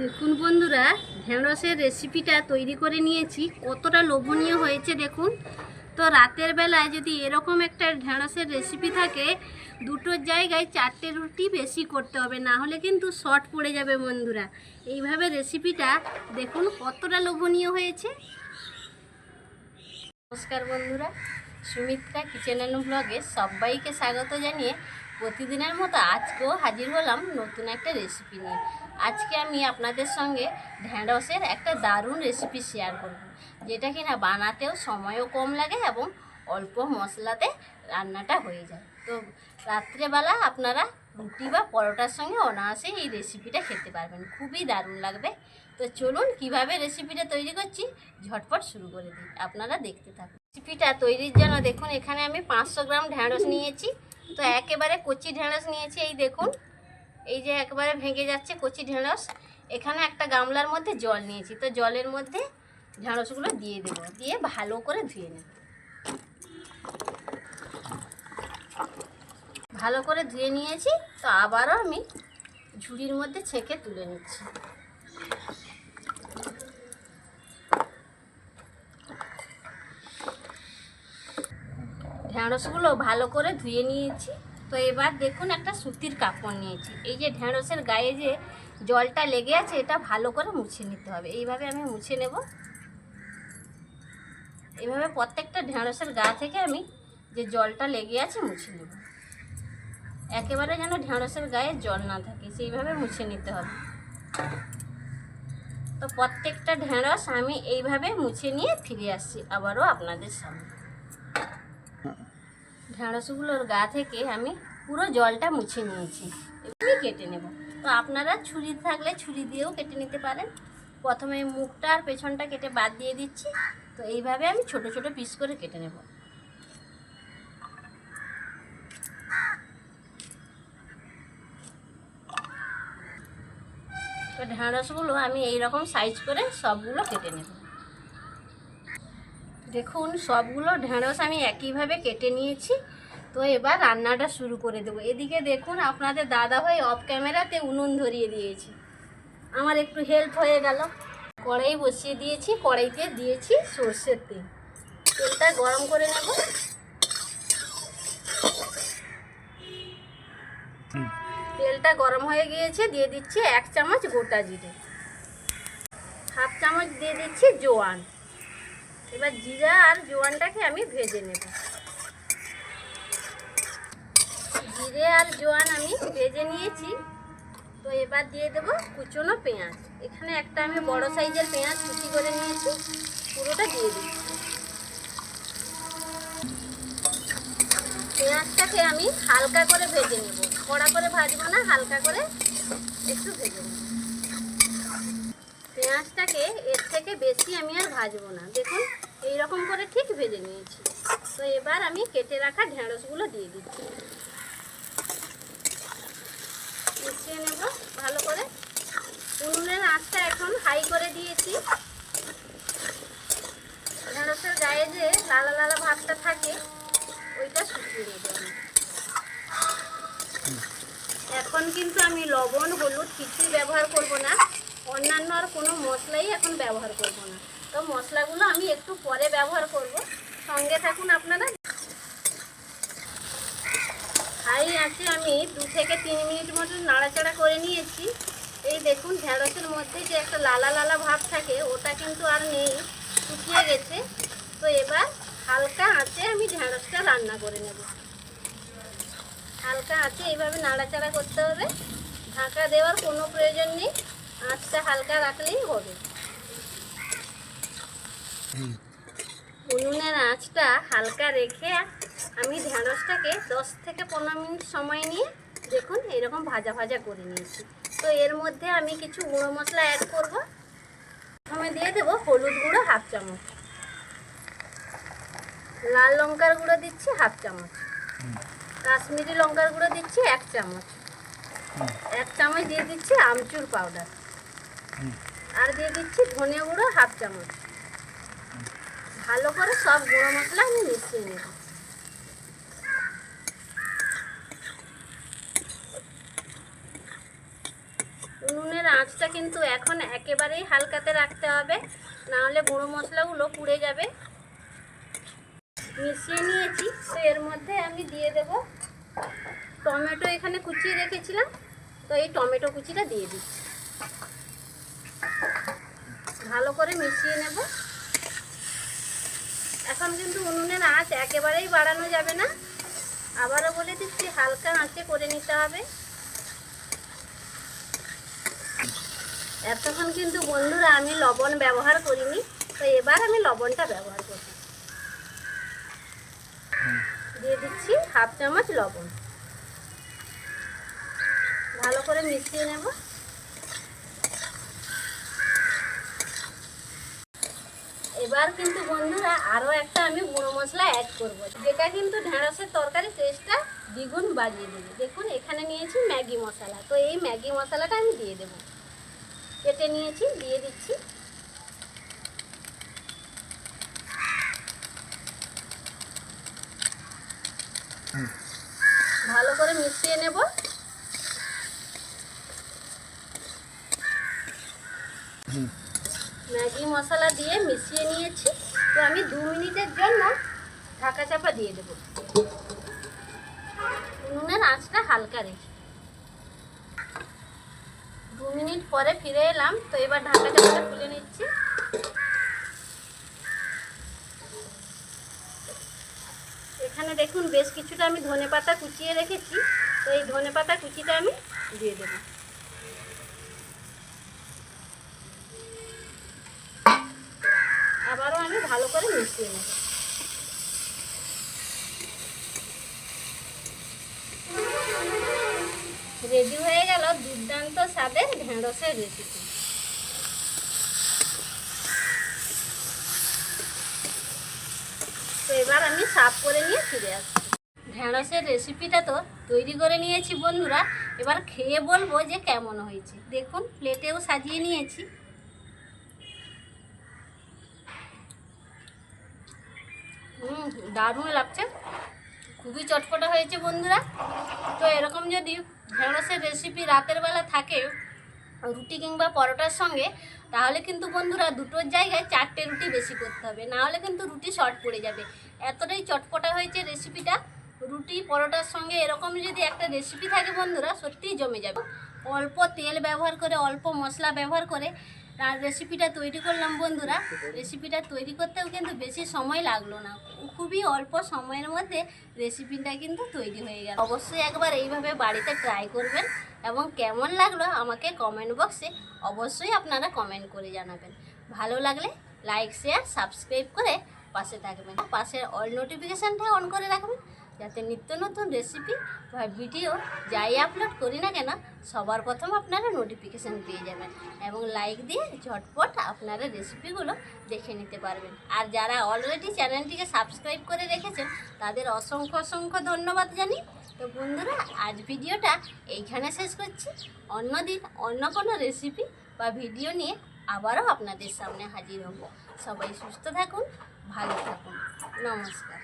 দেখুন বন্ধুরা, ঢেঁড়সের রেসিপিটা তৈরি করে নিয়েছি। কতটা লোভনীয় হয়েছে দেখুন। তো রাতের বেলায় যদি এরকম একটা ঢেঁড়সের রেসিপি থাকে দুটোর জায়গায় চারটে রুটি বেশি করতে হবে, না হলে কিন্তু শর্ট পড়ে যাবে বন্ধুরা। এইভাবে রেসিপিটা দেখুন কতটা লোভনীয় হয়েছে। নমস্কার বন্ধুরা, সুমিত্রা কিচেন অ্যান্ড ব্লগে সবাইকে স্বাগত জানিয়ে প্রতিদিনের মতো আজকেও হাজির হলাম নতুন একটা রেসিপি নিয়ে। আজকে আমি আপনাদের সঙ্গে ঢ্যাঁড়সের একটা দারুণ রেসিপি শেয়ার করব, যেটা কিনা বানাতেও সময়ও কম লাগে এবং অল্প মশলাতে রান্নাটা হয়ে যায়। তো রাত্রেবেলা আপনারা রুটি বা পরোটার সঙ্গে অনায়াসে এই রেসিপিটা খেতে পারবেন, খুবই দারুণ লাগবে। তো চলুন কীভাবে রেসিপিটা তৈরি করছি, ঝটপট শুরু করে দিই, আপনারা দেখতে থাকুন। রেসিপিটা তৈরির জন্য দেখুন, এখানে আমি পাঁচশো গ্রাম ঢ্যাঁড়স নিয়েছি, তো একেবারে কচি ঢ্যাঁড়স নিয়েছি, এই দেখুন। এই যে একবারে ভেঙে যাচ্ছে কচি ঢেঁড়স। এখানে একটা গামলার মধ্যে জল নিয়েছি। তো জলের মধ্যে ঢেঁড়সগুলো দিয়ে দেবো। দিয়ে ভালো করে ধুয়ে নেব। ভালো করে ধুয়ে নিয়েছি। তো আবারও আমি ঝুড়ির মধ্যে ছেঁকে তুলে নিচ্ছি। ঢেঁড়সগুলো ভালো করে ধুয়ে নিয়েছি। তো এবার দেখুন একটা সুতির কাপড় নিয়েছি। এই যে ঢেঁড়সের গায়ে যে জলটা লেগে আছে, এটা ভালো করে মুছে নিতে হবে। এইভাবে আমি মুছে নেব। এইভাবে প্রত্যেকটা ঢেঁড়সের গা থেকে আমি যে জলটা লেগে আছে, মুছে নেব। একেবারে যেন ঢেঁড়সের গায়ে জল না থাকে, সেইভাবে মুছে নিতে হবে। তো প্রত্যেকটা ঢেঁড়স আমি এইভাবে মুছে নিয়ে ফিরে আসছি আবারও আপনাদের সামনে। ঢেঁড়সগুলোর গা থেকে আমি পুরো জলটা মুছে নিয়েছি। এগুলি কেটে নেব। তো আপনারা ছুরি থাকলে ছুরি দিয়েও কেটে নিতে পারেন। প্রথমে মুখটা আর পেছনটা কেটে বাদ দিয়ে দিচ্ছি। তো এইভাবে আমি ছোট ছোট পিস করে কেটে নেব। তো ঢেঁড়সগুলো আমি এই রকম সাইজ করে সবগুলো কেটে নেব। দেখুন, সবগুলো ঢেঁড়স আমি একইভাবে কেটে নিয়েছি। তো এবার রান্নাটা শুরু করে দেবো। এদিকে দেখুন, আপনাদের দাদাভাই অফ ক্যামেরাতে উনুন ধরিয়ে দিয়েছে। আমার একটু হেল্প হয়ে গেল। কড়াই বসিয়ে দিয়েছি, কড়াইতে দিয়েছি সর্ষের তেল। তেলটা গরম করে নেব। তেলটা গরম হয়ে গিয়েছে, দিয়ে দিচ্ছি এক চামচ গোটা জিরে। হাফ চামচ দিয়ে দিচ্ছি জোয়ান। এবার জিরা আর জোয়ানটাকে আমি ভেজে নেব। জিরে আর জোয়ান আমি ভেজে নিয়েছি। তো এবার দিয়ে দেবো কুচনো পেঁয়াজ। এখানে একটা আমি বড় সাইজের পেঁয়াজ কুচি করে নিয়েছি, পুরোটা দিয়ে দিচ্ছি। পেঁয়াজটাকে আমি হালকা করে ভেজে নেব। কড়া করে ভাজবো না, হালকা করে একটু ভেজে নেব। পেঁয়াজটাকে এর থেকে বেশি আমি আর ভাজবো না। দেখুন এই রকম করে ঠিক ভেজে নিয়েছি। তো এবার আমি কেটে রাখা ঢেঁড়সগুলো দিয়ে দিচ্ছি। মিশিয়ে নেব, ভালো করে। উনুনের আঁচটা এখন হাই করে দিয়েছি। ঢেঁড়সের গায়ে যে লালা লালা ভাতটা থাকে, ওইটা শুকিয়ে নেব আমি। এখন কিন্তু আমি লবণ, হলুদ কিছুই ব্যবহার করব না। অন্যান্য আর কোনো মশলাই এখন ব্যবহার করব না। তো মশলাগুলো আমি একটু পরে ব্যবহার করব। সঙ্গে থাকুন আপনারা। হাই আছে আমি দু থেকে তিন মিনিট মতো নাড়াচাড়া করে নিয়েছি। এই দেখুন, ঢেঁড়সের মধ্যে যে একটা লালা লালা ভাব থাকে, ওটা কিন্তু আর নেই, শুকিয়ে গেছে। তো এবার হালকা আঁচে আমি ঢেঁড়সটা রান্না করে নেব। হালকা আঁচে এইভাবে নাড়াচাড়া করতে হবে। ঢাকা দেওয়ার কোনো প্রয়োজন নেই। আঁচটা হালকা রাখলেই হবে। উনুনের আঁচটা হালকা রেখে আমি ঢেঁড়সটাকে দশ থেকে পনেরো মিনিট সময় নিয়ে দেখুন এরকম ভাজা ভাজা করে নিয়েছি। তো এর মধ্যে আমি কিছু গুঁড়ো মশলা অ্যাড করব। প্রথমে দিয়ে দেবো হলুদ গুঁড়ো হাফ চামচ। লাল লঙ্কার গুঁড়ো দিচ্ছি হাফ চামচ। কাশ্মীরি লঙ্কার গুঁড়ো দিচ্ছি এক চামচ। এক চামচ দিয়ে দিচ্ছি আমচুর পাউডার আর দিয়ে দিচ্ছি ধনে গুঁড়ো হাফ চামচ। ভালো করে সব গুঁড়ো মশলা আমি মিশিয়ে নেব। উনুনের আঁচটা কিন্তু এখন একেবারেই হালকাতে রাখতে হবে, নাহলে গুঁড়ো মশলাগুলো পুড়ে যাবে। মিশিয়ে নিয়েছি, তো এর মধ্যে আমি দিয়ে দেব টমেটো এখানে কুচিয়ে রেখেছিলাম, তো এই টমেটো কুচিটা দিয়ে দিচ্ছি। ভালো করে মিশিয়ে নেব। এখন কিন্তু উনুনের আঁচ একেবারেই বাড়ানো যাবে না। আবারও বলে দিচ্ছি, হালকা আঁচে করে নিতে হবে। এতক্ষণ কিন্তু বন্ধুরা আমি লবণ ব্যবহার করিনি, তো এবার আমি লবণটা ব্যবহার করব। দিয়ে দিচ্ছি হাফ চামচ লবণ। ভালো করে মিশিয়ে নেব। এবার কিন্তু বন্ধুরা আরও একটা আমি গুঁড়ো মশলা অ্যাড করব। যেটা কিন্তু ঢেঁড়সের তরকারি টেস্টটা দ্বিগুণ বাড়িয়ে দেবে। দেখুন, এখানে নিয়েছি ম্যাগি মশলা। তো এই ম্যাগি মশলাটা আমি দিয়ে দেবো। কেটে নিয়েছি, দিয়ে দিচ্ছি। ভালো করে মিশিয়ে নেব। ম্যাগি মশলা দিয়ে মিশিয়ে নিয়েছি। তো আমি দু মিনিটের জন্য ঢাকা চাপা দিয়ে দেব। উনুনের আঁচটা হালকা রেখে। দু মিনিট পরে ফিরে এলাম, তো এবার ঢাকা চাপাটা খুলে নিচ্ছি। এখানে দেখুন, বেশ কিছুটা আমি ধনে পাতা কুচিয়ে রেখেছি। তো এই ধনে পাতা কুচিটা আমি দিয়ে দেবো আবারও আমি ভালো রেডি হয়ে গেল দুর্দান্ত স্বাদের ঢেঁড়সের রেসিপি তো এবার আমি সাফ করে নিয়ে ফিরে আসছি। ঢেঁড়সের রেসিপিটা তো তৈরি করে নিয়েছি বন্ধুরা। এবার খেয়ে বলব যে কেমন হয়েছে। দেখুন প্লেটেও সাজিয়ে নিয়েছি। দারুণ লাগছে। খুবই চটপটা হয়েছে বন্ধুরা। তো এরকম যদি ঢেঁড়সের রেসিপি রাতের বেলা থাকে রুটি কিংবা পরোটার সঙ্গে, তাহলে কিন্তু বন্ধুরা দুটোর জায়গায় চারটে রুটি বেশি করতে হবে। না হলে কিন্তু রুটি শর্ট পড়ে যাবে। এতটাই চটপটা হয়েছে রেসিপিটা রুটি, পরোটার সঙ্গে এরকম যদি একটা রেসিপি থাকে বন্ধুরা, সত্যিই জমে যাবে। অল্প তেল ব্যবহার করে, অল্প মশলা ব্যবহার করে আর রেসিপিটা তৈরি করলাম, বন্ধুরা। রেসিপিটা তৈরি করতেও কিন্তু বেশি সময় লাগল না। খুবই অল্প সময়ের মধ্যে রেসিপিটা কিন্তু তৈরি হয়ে গেল। অবশ্যই একবার এইভাবে বাড়িতে ট্রাই করবেন এবং কেমন লাগল আমাকে কমেন্ট বক্সে অবশ্যই আপনারা কমেন্ট করে জানাবেন। ভালো লাগলে লাইক শেয়ার সাবস্ক্রাইব করে পাশে থাকবেন। পাশের অল নোটিফিকেশানটা অন করে রাখবেন। যাতে নিত্য নতুন রেসিপি বা ভিডিও যাই আপলোড করি না কেন, সবার প্রথম আপনারা নোটিফিকেশান পেয়ে যাবেন এবং লাইক দিয়ে ঝটপট আপনারা রেসিপিগুলো দেখে নিতে পারবেন। আর যারা অলরেডি চ্যানেলটিকে সাবস্ক্রাইব করে রেখেছেন, তাদের অসংখ্য অসংখ্য ধন্যবাদ জানি। তো বন্ধুরা, আজ ভিডিওটা এইখানে শেষ করছি। অন্যদিন অন্য কোনো রেসিপি বা ভিডিও নিয়ে আবারও আপনাদের সামনে হাজির হব। সবাই সুস্থ থাকুন, ভালো থাকুন। নমস্কার।